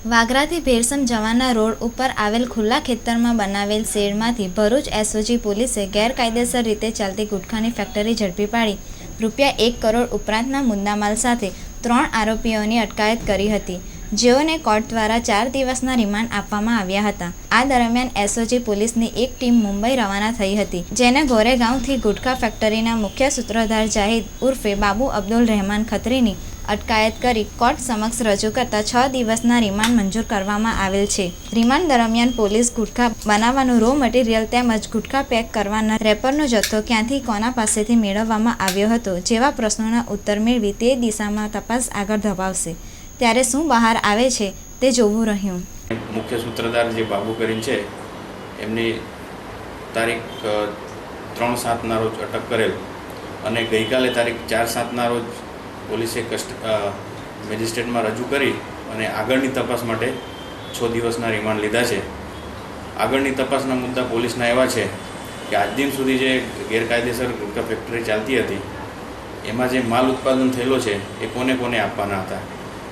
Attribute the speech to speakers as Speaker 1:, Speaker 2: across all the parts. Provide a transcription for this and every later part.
Speaker 1: વાગરાથી ભેરસમ જવાના રોડ ઉપર આવેલ ખુલ્લા ખેતરમાં બનાવેલ શેડમાંથી ભરૂચ એસઓજી પોલીસે ગેરકાયદેસર રીતે ચાલતી ગુટખાની ફેક્ટરી ઝડપી પાડી. રૂપિયા એક કરોડ ઉપરાંતના મુદ્દામાલ સાથે ત્રણ આરોપીઓની અટકાયત કરી હતી, જેઓને કોર્ટ દ્વારા ચાર દિવસના રિમાન્ડ આપવામાં આવ્યા હતા. આ દરમિયાન એસઓજી પોલીસની એક ટીમ મુંબઈ રવાના થઈ હતી, જેને ગોરેગાંવથી ગુટખા ફેક્ટરીના મુખ્ય સૂત્રધાર જાહિદ ઉર્ફે બાબુ અબ્દુલ રહેમાન ખત્રીની અટકાયત કરી કોર્ટ સમક્ષ રજૂ કરતા છ દિવસના રિમાન્ડ મંજૂર કરવામાં આવેલ છે. રિમાન્ડ દરમિયાન પોલીસ ગુટખા બનાવવાનું રો મટીરિયલ તેમજ ગુટખા પેક કરવાના રેપરનો જથ્થો ક્યાંથી કોના પાસેથી મેળવવામાં આવ્યો હતો, જેવા પ્રશ્નોના ઉત્તર મેળવી તે દિશામાં તપાસ આગળ ધપાવશે. ત્યારે શું બહાર આવે છે તે જોવું રહ્યું.
Speaker 2: મુખ્ય સૂત્રધાર જે બાબુ કરીને છે, એમની તારીખ ત્રણ સાતના રોજ અટક કરેલ અને ગઈકાલે તારીખ ચાર સાતના રોજ પોલીસે કસ્ટ મેજિસ્ટ્રેટમાં રજૂ કરી અને આગળની તપાસ માટે છ દિવસના રિમાન્ડ લીધા છે. આગળની તપાસના મુદ્દા પોલીસના એવા છે કે આજ દિન સુધી જે ગેરકાયદેસર ગુટકા ફેક્ટરી ચાલતી હતી, એમાં જે માલ ઉત્પાદન થયેલો છે એ કોને કોને આપવાના હતા?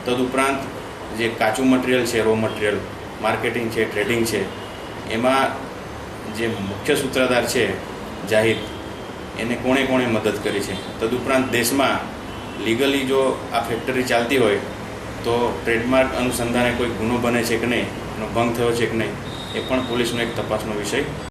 Speaker 2: તદુપરાંત જે કાચું મટીરિયલ છે રો મટીરિયલ માર્કેટિંગ છે ટ્રેડિંગ છે, એમાં જે મુખ્ય સૂત્રધાર છે, જાહિદ, એને કોણે કોણે મદદ કરી છે? તદુપરાંત દેશમાં લીગલી જો આ ફેક્ટરી ચાલતી હોય, તો ટ્રેડમાર્ક અનુસંધાને કોઈ ગુનો બને છે કે નહીં? એનો ભંગ થયો છે કે નહીં? એ પણ પોલીસનો એક તપાસનો વિષય.